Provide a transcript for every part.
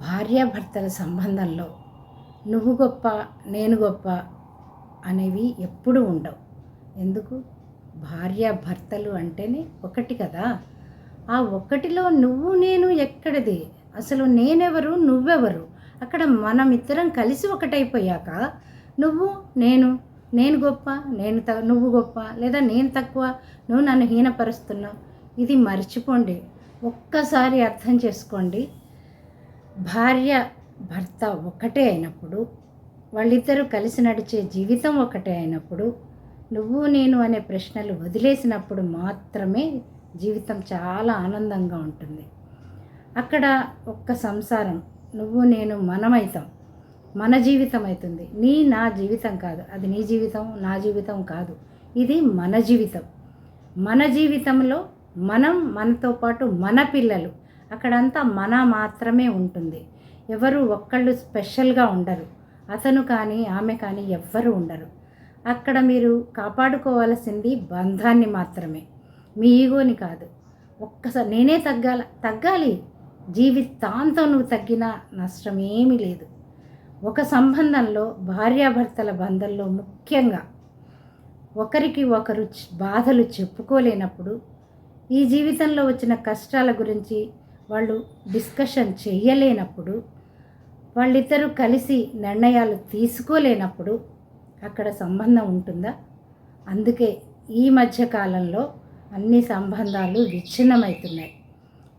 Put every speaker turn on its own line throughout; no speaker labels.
భార్యాభర్తల సంబంధంలో నువ్వు గొప్ప నేను గొప్ప అనేవి ఎప్పుడూ ఉండవు. ఎందుకు? భార్యాభర్తలు అంటేనే ఒకటి కదా. ఆ ఒక్కటిలో నువ్వు నేను ఎక్కడిది? అసలు నేనెవరు? నువ్వెవరు? అక్కడ మనమిద్దరం కలిసి ఒకటైపోయాక నువ్వు నేను నేను గొప్ప నేను త నువ్వు గొప్ప లేదా నేను తక్కువ నువ్వు నన్ను హీనపరుస్తున్నావు. ఇది మర్చిపోండి. ఒక్కసారి అర్థం చేసుకోండి. భార్య భర్త ఒకటే అయినప్పుడు వాళ్ళిద్దరూ కలిసి నడిచే జీవితం ఒకటే అయినప్పుడు నువ్వు నేను అనే ప్రశ్నలు వదిలేసినప్పుడు మాత్రమే జీవితం చాలా ఆనందంగా ఉంటుంది. అక్కడ ఒక్క సంసారం నువ్వు నేను మనమైతాం. మన జీవితం అవుతుంది నీ నా జీవితం కాదు. అది నీ జీవితం నా జీవితం కాదు. ఇది మన జీవితం. మన జీవితంలో మనం మనతో పాటు మన పిల్లలు. అక్కడంతా మన మాత్రమే ఉంటుంది. ఎవరు ఒక్కళ్ళు స్పెషల్గా ఉండరు. అతను కానీ ఆమె కానీ ఎవ్వరూ ఉండరు. అక్కడ మీరు కాపాడుకోవాల్సింది బంధాన్ని మాత్రమే. మీ ఈగోని కాదు. ఒక్కసారి నేనే తగ్గాల తగ్గాలి. జీవితాంతం నువ్వు తగ్గినా నష్టమేమీ లేదు. ఒక సంబంధంలో భార్యాభర్తల బంధంలో ముఖ్యంగా ఒకరికి ఒకరు బాధలు చెప్పుకోలేనప్పుడు ఈ జీవితంలో వచ్చిన కష్టాల గురించి వాళ్ళు డిస్కషన్ చేయలేనప్పుడు వాళ్ళిద్దరూ కలిసి నిర్ణయాలు తీసుకోలేనప్పుడు అక్కడ సంబంధం ఉంటుందా? అందుకే ఈ మధ్య కాలంలో అన్ని సంబంధాలు విచ్ఛిన్నమవుతున్నాయి.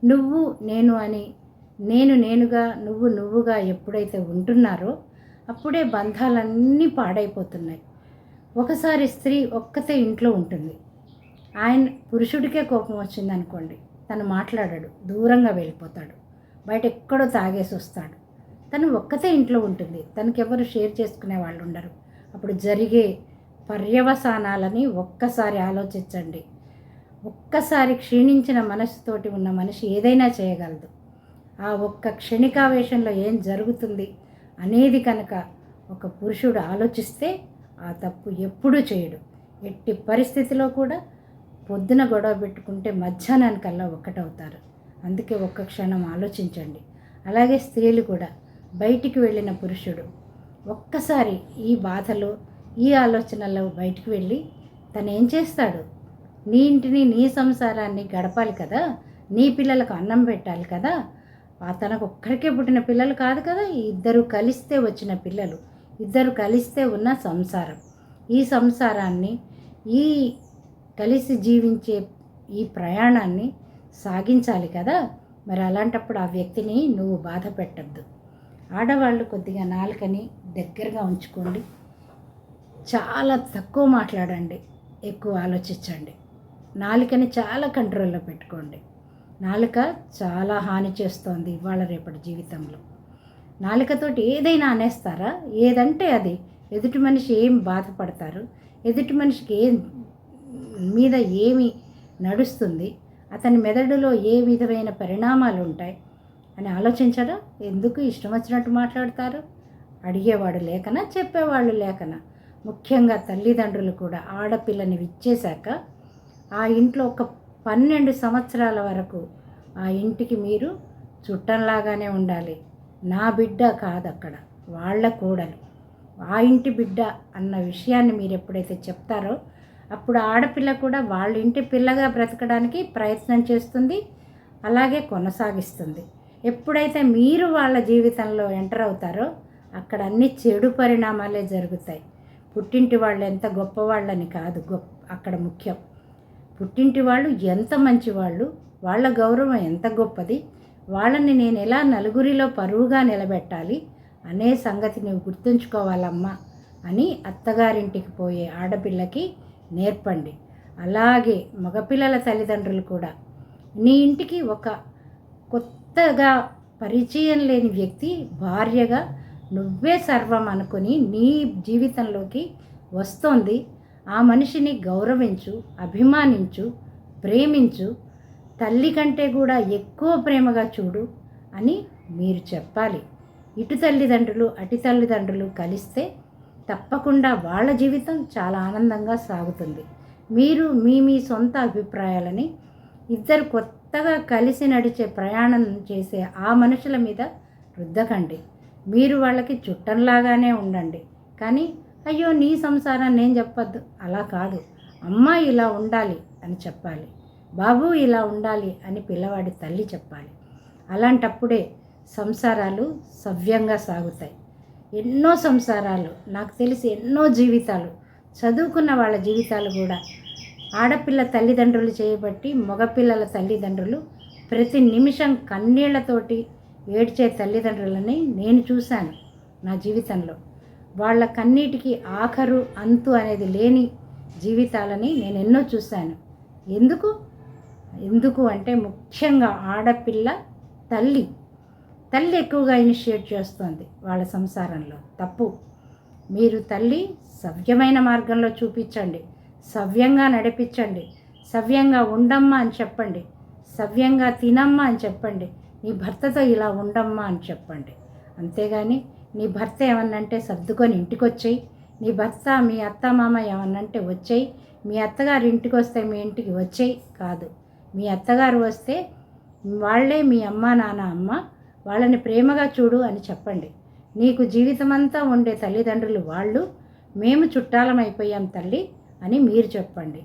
నువ్వు నేను అని నేను నేనుగా నువ్వు నువ్వుగా ఎప్పుడైతే ఉంటున్నారో అప్పుడే బంధాలన్నీ పాడైపోతున్నాయి. ఒకసారి స్త్రీ ఒక్కతే ఇంట్లో ఉంటుంది. ఆయన పురుషుడికే కోపం వచ్చింది అనుకోండి తను మాట్లాడాడు. దూరంగా వెళ్ళిపోతాడు. బయట ఎక్కడో తాగేసి వస్తాడు. తను ఒక్కతే ఇంట్లో ఉంటుంది. తనకెవరు షేర్ చేసుకునే వాళ్ళు ఉండరు. అప్పుడు జరిగే పర్యవసానాలని ఒక్కసారి ఆలోచించండి. ఒక్కసారి క్షీణించిన మనసుతోటి ఉన్న మనిషి ఏదైనా చేయగలదు. ఆ ఒక్క క్షణికావేశంలో ఏం జరుగుతుంది అనేది కనుక ఒక పురుషుడు ఆలోచిస్తే ఆ తప్పు ఎప్పుడూ చేయడు. ఎట్టి పరిస్థితిలో కూడా పొద్దున గొడవ పెట్టుకుంటే మధ్యాహ్నానికల్లా ఒక్కటవుతారు. అందుకే ఒక్క క్షణం ఆలోచించండి. అలాగే స్త్రీలు కూడా బయటికి వెళ్ళిన పురుషుడు ఒక్కసారి ఈ బాధలో ఈ ఆలోచనలో బయటికి వెళ్ళి తను ఏం చేస్తాడు? నీ ఇంటిని నీ సంసారాన్ని గడపాలి కదా? నీ పిల్లలకు అన్నం పెట్టాలి కదా? ఆ తనకు ఒక్కరికే పుట్టిన పిల్లలు కాదు కదా? ఇద్దరు కలిస్తే వచ్చిన పిల్లలు ఇద్దరు కలిస్తే ఉన్న సంసారం. ఈ సంసారాన్ని ఈ కలిసి జీవించే ఈ ప్రయాణాన్ని సాగించాలి కదా? మరి అలాంటప్పుడు ఆ వ్యక్తిని నువ్వు బాధ పెట్టద్దు. ఆడవాళ్ళు కొద్దిగా నాలుకని దగ్గరగా ఉంచుకోండి. చాలా తక్కువ మాట్లాడండి. ఎక్కువ ఆలోచించండి. నాలుకని చాలా కంట్రోల్లో పెట్టుకోండి. నాలుక చాలా హాని చేస్తోంది ఇవాళ రేపటి జీవితంలో. నాలుకతోటి ఏదైనా అనేస్తారా? ఏదంటే అది. ఎదుటి మనిషి ఏం బాధపడతారు? ఎదుటి మనిషికి ఏం మీద ఏమి నడుస్తుంది అతని మెదడులో ఏ విధమైన పరిణామాలు ఉంటాయి అని ఆలోచించడం ఎందుకు ఇష్టం వచ్చినట్టు మాట్లాడతారు? అడిగేవాడు లేకన చెప్పేవాళ్ళు లేకన ముఖ్యంగా తల్లిదండ్రులు కూడా ఆడపిల్లని విచ్చేశాక ఆ ఇంట్లో ఒక పన్నెండు సంవత్సరాల వరకు ఆ ఇంటికి మీరు చుట్టంలాగానే ఉండాలి. నా బిడ్డ కాదు అక్కడ వాళ్ళ కూడలు. ఆ ఇంటి బిడ్డ అన్న విషయాన్ని మీరు ఎప్పుడైతే చెప్తారో అప్పుడు ఆడపిల్ల కూడా వాళ్ళ ఇంటి పిల్లగా బ్రతకడానికి ప్రయత్నం చేస్తుంది అలాగే కొనసాగిస్తుంది. ఎప్పుడైతే మీరు వాళ్ళ జీవితంలో ఎంటర్ అవుతారో అక్కడ అన్ని చెడు పరిణామాలే జరుగుతాయి. పుట్టింటి వాళ్ళు ఎంత గొప్పవాళ్ళని కాదు గొప్ప అక్కడ ముఖ్యం. పుట్టింటి వాళ్ళు ఎంత మంచివాళ్ళు వాళ్ళ గౌరవం ఎంత గొప్పది వాళ్ళని నేను ఎలా నలుగురిలో పరువుగా నిలబెట్టాలి అనే సంగతి నువ్వు గుర్తుంచుకోవాలమ్మా అని అత్తగారింటికి పోయే ఆడపిల్లకి నేర్పండి. అలాగే మగపిల్లల తల్లిదండ్రులు కూడా. నీ ఇంటికి ఒక కొత్తగా పరిచయం లేని వ్యక్తి భార్యగా నువ్వే సర్వం అనుకుని నీ జీవితంలోకి వస్తోంది. ఆ మనిషిని గౌరవించు అభిమానించు ప్రేమించు తల్లి కంటే కూడా ఎక్కువ ప్రేమగా చూడు అని మీరు చెప్పాలి. ఇటు తల్లిదండ్రులు అటు తల్లిదండ్రులు కలిస్తే తప్పకుండా వాళ్ళ జీవితం చాలా ఆనందంగా సాగుతుంది. మీరు మీ మీ సొంత అభిప్రాయాలని ఇద్దరు కొత్తగా కలిసి నడిచే ప్రయాణం చేసే ఆ మనుషుల మీద రుద్దకండి. మీరు వాళ్ళకి చుట్టంలాగానే ఉండండి. కానీ అయ్యో నీ సంసారం నేను చెప్పొద్దు. అలా కాదు. అమ్మ ఇలా ఉండాలి అని చెప్పాలి. బాబు ఇలా ఉండాలి అని పిల్లవాడి తల్లి చెప్పాలి. అలాంటప్పుడే సంసారాలు సవ్యంగా సాగుతాయి. ఎన్నో సంసారాలు నాకు తెలిసి ఎన్నో జీవితాలు చదువుకున్న వాళ్ళ జీవితాలు కూడా. ఆడపిల్ల తల్లిదండ్రులు చేయబట్టి మగపిల్లల తల్లిదండ్రులు ప్రతి నిమిషం కన్నీళ్ళతోటి ఏడ్చే తల్లిదండ్రులని నేను చూశాను నా జీవితంలో. వాళ్ళ కన్నీటికి ఆఖరు అంతు అనేది లేని జీవితాలని నేను ఎన్నో చూశాను. ఎందుకు? ఎందుకు అంటే ముఖ్యంగా ఆడపిల్ల తల్లి తల్లి ఎక్కువగా ఇనిషియేట్ చేస్తుంది వాళ్ళ సంసారంలో. తప్పు. మీరు తల్లి సవ్యమైన మార్గంలో చూపించండి. సవ్యంగా నడిపించండి. సవ్యంగా ఉండమ్మా అని చెప్పండి. సవ్యంగా తినమ్మా అని చెప్పండి. నీ భర్తతో ఇలా ఉండమ్మా అని చెప్పండి. అంతేగాని నీ భర్త ఏమన్నంటే సర్దుకొని ఇంటికి వచ్చేయి నీ భర్త మీ అత్త మామ ఏమన్నంటే వచ్చేయి. మీ అత్తగారు ఇంటికి వస్తే మీ ఇంటికి వచ్చేయి. కాదు. మీ అత్తగారు వస్తే వాళ్ళే మీ అమ్మ నాన్న అమ్మ వాళ్ళని ప్రేమగా చూడు అని చెప్పండి. నీకు జీవితమంతా ఉండే తల్లిదండ్రులు వాళ్ళు మేము చుట్టాలమైపోయాం తల్లి అని మీరు చెప్పండి.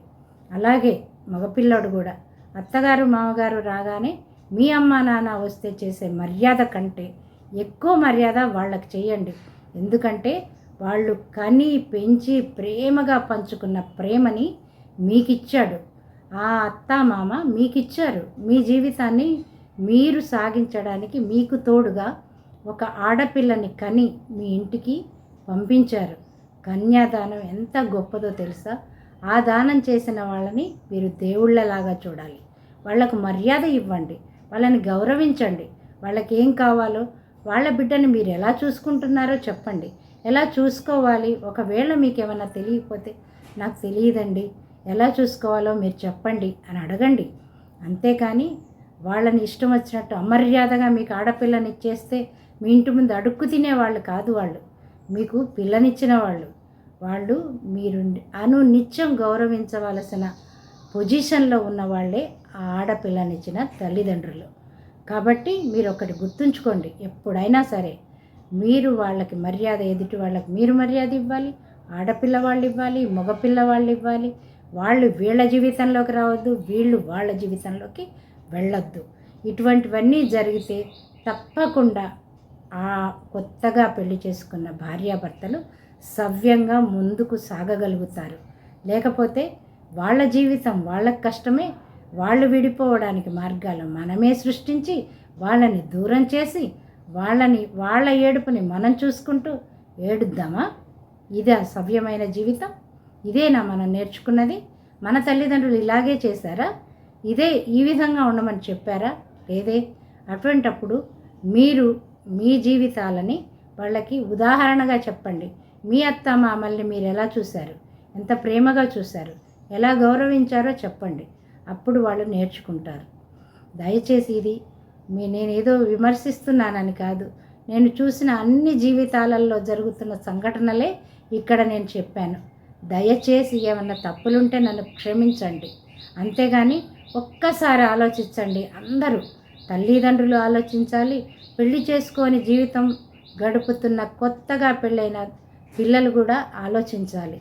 అలాగే మగపిల్లాడు కూడా. అత్తగారు మామగారు రాగానే మీ అమ్మ నాన్న వస్తే చేసే మర్యాద కంటే ఎక్కువ మర్యాద వాళ్ళకి చేయండి. ఎందుకంటే వాళ్ళు కని పెంచి ప్రేమగా పంచుకున్న ప్రేమని మీకిచ్చాడు. ఆ అత్త మామ మీకిచ్చారు. మీ జీవితాన్ని మీరు సాగించడానికి మీకు తోడుగా ఒక ఆడపిల్లని కని మీ ఇంటికి పంపించారు. కన్యాదానం ఎంత గొప్పదో తెలుసా? ఆ దానం చేసిన వాళ్ళని మీరు దేవుళ్ళలాగా చూడాలి. వాళ్ళకు మర్యాద ఇవ్వండి. వాళ్ళని గౌరవించండి. వాళ్ళకి ఏం కావాలో వాళ్ళ బిడ్డని మీరు ఎలా చూసుకుంటున్నారో చెప్పండి. ఎలా చూసుకోవాలి? ఒకవేళ మీకు ఏమైనా తెలియకపోతే నాకు తెలియదండి. ఎలా చూసుకోవాలో మీరు చెప్పండి అని అడగండి. అంతేకాని వాళ్ళని ఇష్టం వచ్చినట్టు అమర్యాదగా మీకు ఆడపిల్లని ఇచ్చేస్తే మీ ఇంటి ముందు అడుక్కు తినేవాళ్ళు కాదు వాళ్ళు. మీకు పిల్లనిచ్చిన వాళ్ళు. వాళ్ళు మీరు అను నిత్యం గౌరవించవలసిన పొజిషన్లో ఉన్న వాళ్ళే ఆ ఆడపిల్లనిచ్చిన తల్లిదండ్రులు. కాబట్టి మీరు ఒకటి గుర్తుంచుకోండి ఎప్పుడైనా సరే మీరు వాళ్ళకి మర్యాద ఎదుటి వాళ్ళకి మీరు మర్యాద ఇవ్వాలి ఆడపిల్ల వాళ్ళు ఇవ్వాలి మగపిల్ల వాళ్ళు ఇవ్వాలి. వాళ్ళు వీళ్ళ జీవితంలోకి రావద్దు వీళ్ళు వాళ్ళ జీవితంలోకి వెళ్ళొద్దు. ఇటువంటివన్నీ జరిగితే తప్పకుండా ఆ కొత్తగా పెళ్ళి చేసుకున్న భార్యాభర్తలు సవ్యంగా ముందుకు సాగగలుగుతారు. లేకపోతే వాళ్ళ జీవితం వాళ్ళకి కష్టమే వాళ్ళు విడిపోవడానికి మార్గాలు మనమే సృష్టించి వాళ్ళని దూరం చేసి వాళ్ళని వాళ్ళ ఏడుపుని మనం చూసుకుంటూ ఏడుద్దామా? ఇదే సవ్యమైన జీవితం? ఇదేనా మనం నేర్చుకున్నది? మన తల్లిదండ్రులు ఇలాగే చేశారా? ఇదే ఈ విధంగా ఉండమని చెప్పారా? లేదే. అటువంటప్పుడు మీరు మీ జీవితాలని వాళ్ళకి ఉదాహరణగా చెప్పండి. మీ అత్త మామల్ని మీరు ఎలా చూశారు? ఎంత ప్రేమగా చూశారు? ఎలా గౌరవించారో చెప్పండి. అప్పుడు వాళ్ళు నేర్చుకుంటారు. దయచేసి ఇది మీ నేనేదో విమర్శిస్తున్నానని కాదు. నేను చూసిన అన్ని జీవితాలలో జరుగుతున్న సంఘటనలే ఇక్కడ నేను చెప్పాను. దయచేసి ఏమన్నా తప్పులుంటే నన్ను క్షమించండి. అంతేగాని ఒక్కసారి ఆలోచించండి. అందరూ తల్లిదండ్రులు ఆలోచించాలి. పెళ్ళి చేసుకొని జీవితం గడుపుతున్న కొత్తగా పెళ్ళైన పిల్లలు కూడా ఆలోచించాలి.